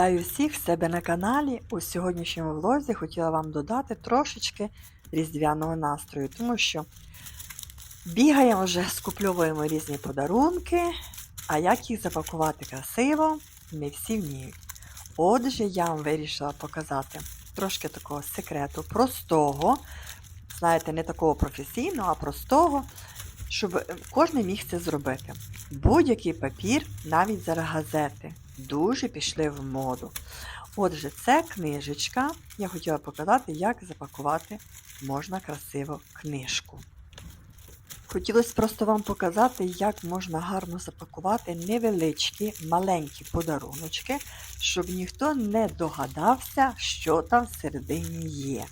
Вітаю всіх в себе на каналі. У сьогоднішньому влозі хотіла вам додати трошечки різдвяного настрою, тому що бігаємо вже, скупльовуємо різні подарунки, а як їх запакувати красиво, не всі вміють. Отже, я вам вирішила показати трошки такого секрету, простого, знаєте, не такого професійного, а простого, щоб кожен міг це зробити. Будь-який папір, навіть зараз газети, дуже пішли в моду. Отже, це книжечка. Я хотіла показати, як запакувати можна красиво книжку. Хотілося просто вам показати, як можна гарно запакувати невеличкі, маленькі подаруночки, щоб ніхто не догадався, що там всередині є.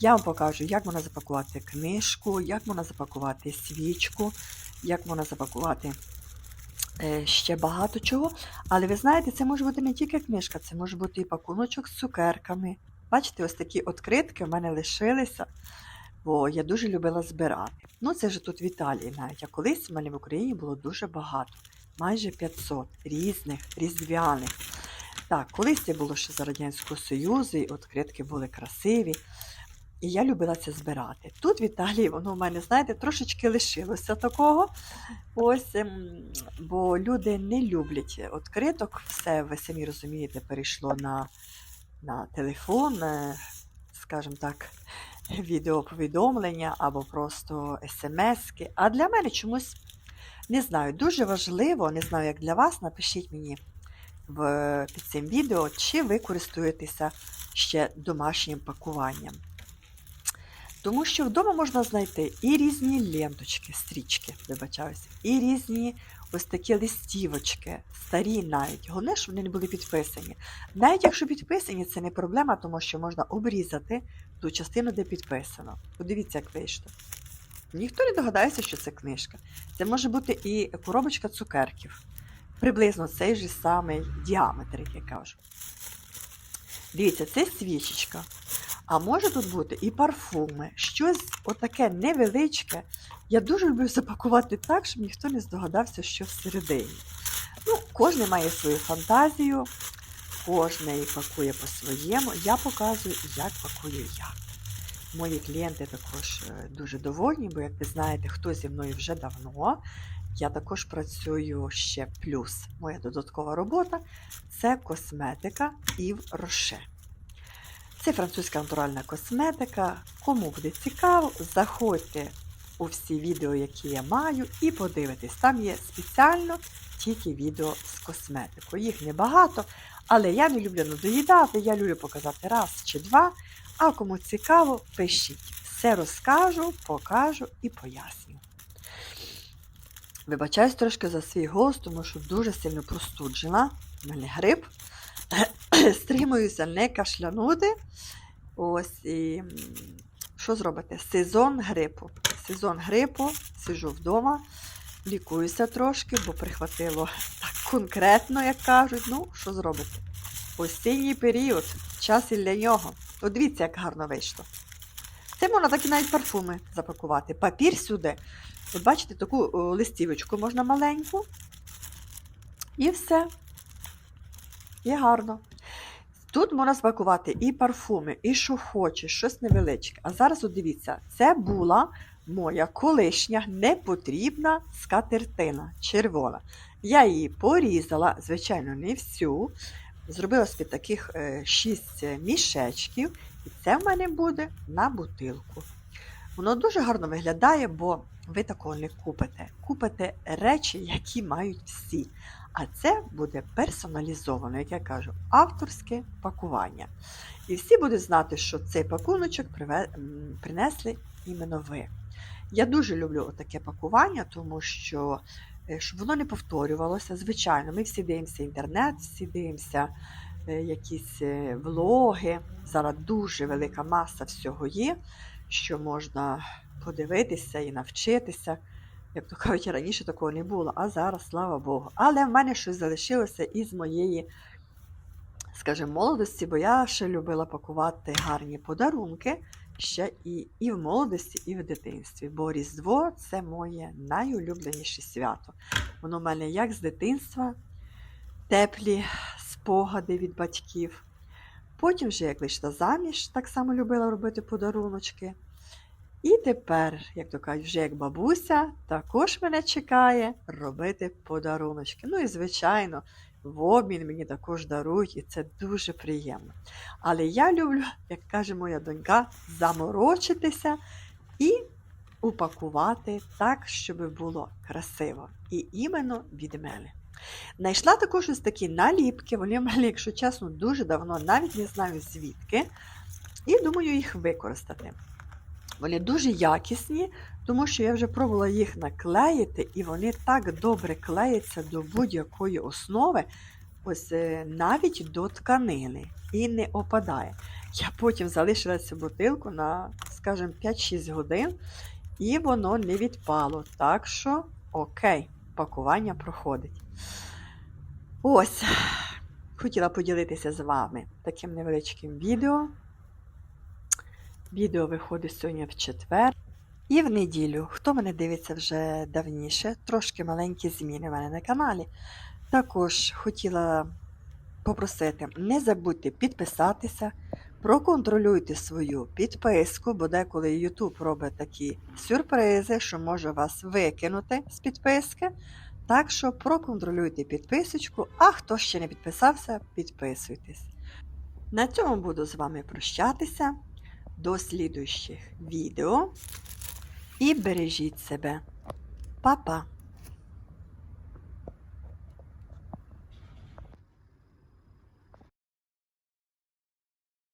Я вам покажу, як можна запакувати книжку, як можна запакувати свічку, як можна запакувати ще багато чого. Але ви знаєте, це може бути не тільки книжка, це може бути і пакуночок з цукерками. Бачите, ось такі відкритки в мене лишилися, бо я дуже любила збирати. Ну, це ж тут в Італії навіть, а колись в мене в Україні було дуже багато, майже 500 різних, різдвяних. Так, колись це було ще за Радянського Союзу, і відкритки були красиві. І я любила це збирати. Тут в Італії воно в мене, знаєте, трошечки лишилося такого. Ось, ем, бо люди не люблять відкриток, все, ви самі розумієте, перейшло на, на телефон, е, скажімо так, відеоповідомлення або просто смски. А для мене чомусь не знаю, дуже важливо, не знаю, як для вас, напишіть мені в, під цим відео, чи ви користуєтеся ще домашнім пакуванням. Тому що вдома можна знайти і різні ленточки, стрічки, вибачаюся, і різні ось такі листівочки, старі навіть. Головне, щоб вони не були підписані. Навіть якщо підписані, це не проблема, тому що можна обрізати ту частину, де підписано. Подивіться, як вийшло. Ніхто не догадається, що це книжка. Це може бути і коробочка цукерків. Приблизно цей же самий діаметр, як я кажу. Дивіться, це свічечка. А може тут бути і парфуми, щось отаке невеличке. Я дуже люблю запакувати так, щоб ніхто не здогадався, що всередині. Ну, Кожен має свою фантазію, кожен пакує по-своєму. Я показую, як пакую я. Мої клієнти також е, дуже довольні, бо, як ви знаєте, хто зі мною вже давно. Я також працюю ще плюс. Моя додаткова робота це косметика Ів Роше. Це французька натуральна косметика. Кому буде цікаво, заходьте у всі відео, які я маю, і подивитесь. Там є спеціально тільки відео з косметикою. Їх небагато, але я не люблю надоїдати, я люблю показати раз чи два. А кому цікаво, пишіть. Все розкажу, покажу і поясню. Вибачаюсь трошки за свій голос, тому що дуже сильно простуджена. У мене грип. Стримуюся не кашлянути. Ось і що зробити? Сезон грипу. Сезон грипу, сижу вдома, лікуюся трошки, бо прихватило так конкретно, як кажуть. Ну, що зробити? Осінній період, час і для нього. От дивіться, як гарно вийшло. Це можна так і навіть парфуми запакувати. Папір сюди. От бачите, таку листівочку можна маленьку. І все. І гарно. Тут можна спакувати і парфуми, і що хочеш, щось невеличке. А зараз, дивіться, це була моя колишня непотрібна скатертина червона. Я її порізала, звичайно, не всю. Зробила собі таких е, 6 мішечків, і це в мене буде на бутилку. Воно дуже гарно виглядає, бо ви такого не купите. Купите речі, які мають всі. А це буде персоналізовано, як я кажу, авторське пакування. І всі будуть знати, що цей пакуночок принесли іменно ви. Я дуже люблю таке пакування, тому що е, щоб воно не повторювалося. Звичайно, ми всі дивимося інтернет, всі дивимося е, якісь е, влоги. Зараз дуже велика маса всього є, що можна подивитися і навчитися. Як то кажуть, раніше такого не було, а зараз, слава Богу. Але в мене щось залишилося із моєї, скажімо, молодості, бо я ще любила пакувати гарні подарунки ще і, і в молодості, і в дитинстві. Бо Різдво це моє найулюбленіше свято. Воно в мене як з дитинства, теплі спогади від батьків. Потім, вже як вийшла заміж, так само любила робити подаруночки. І тепер, як то кажуть, вже як бабуся, також мене чекає робити подаруночки. Ну і, звичайно, в обмін мені також дарують, і це дуже приємно. Але я люблю, як каже моя донька, заморочитися і упакувати так, щоб було красиво. І іменно від мене. Знайшла також ось такі наліпки, вони в мене, якщо чесно, дуже давно, навіть не знаю звідки. І думаю їх використати. Вони дуже якісні, тому що я вже пробувала їх наклеїти, і вони так добре клеяться до будь-якої основи, ось е, навіть до тканини, і не опадає. Я потім залишила цю бутилку на, скажімо, 5-6 годин, і воно не відпало. Так що, окей, пакування проходить. Ось, хотіла поділитися з вами таким невеличким відео. Відео виходить сьогодні в четвер. І в неділю, хто мене дивиться вже давніше, трошки маленькі зміни в мене на каналі. Також хотіла попросити, не забудьте підписатися, проконтролюйте свою підписку, бо деколи YouTube робить такі сюрпризи, що може вас викинути з підписки. Так що проконтролюйте підписочку, а хто ще не підписався, підписуйтесь. На цьому буду з вами прощатися. До слідущих відео і бережіть себе. Па-па!